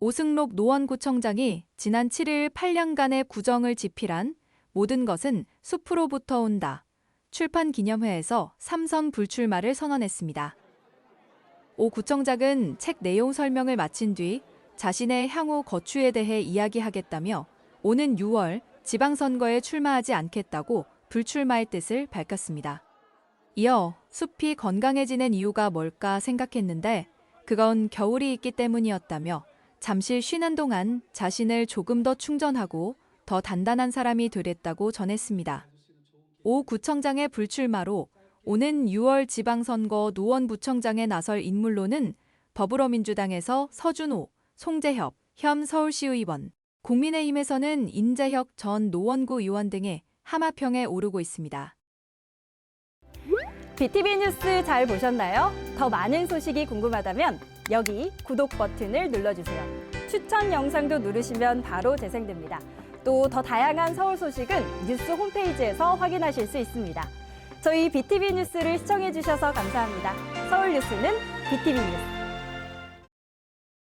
오승록 노원구청장이 지난 7일 8년간의 구정을 집필한 모든 것은 숲으로부터 온다. 출판 기념회에서 삼선 불출마를 선언했습니다. 오 구청장은 책 내용 설명을 마친 뒤 자신의 향후 거취에 대해 이야기하겠다며 오는 6월 지방선거에 출마하지 않겠다고 불출마의 뜻을 밝혔습니다. 이어 숲이 건강해지는 이유가 뭘까 생각했는데 그건 겨울이 있기 때문이었다며 잠시 쉬는 동안 자신을 조금 더 충전하고 더 단단한 사람이 되랬다고 전했습니다. 오 구청장의 불출마로 오는 6월 지방선거 노원 구청장에 나설 인물로는 더불어민주당에서 서준호, 송재협, 현 서울시의원, 국민의힘에서는 인재혁 전 노원구 의원 등의 하마평에 오르고 있습니다. BTV 뉴스 잘 보셨나요? 더 많은 소식이 궁금하다면 여기 구독 버튼을 눌러주세요. 추천 영상도 누르시면 바로 재생됩니다. 또 더 다양한 서울 소식은 뉴스 홈페이지에서 확인하실 수 있습니다. 저희 BTV 뉴스를 시청해 주셔서 감사합니다. 서울 뉴스는 BTV 뉴스.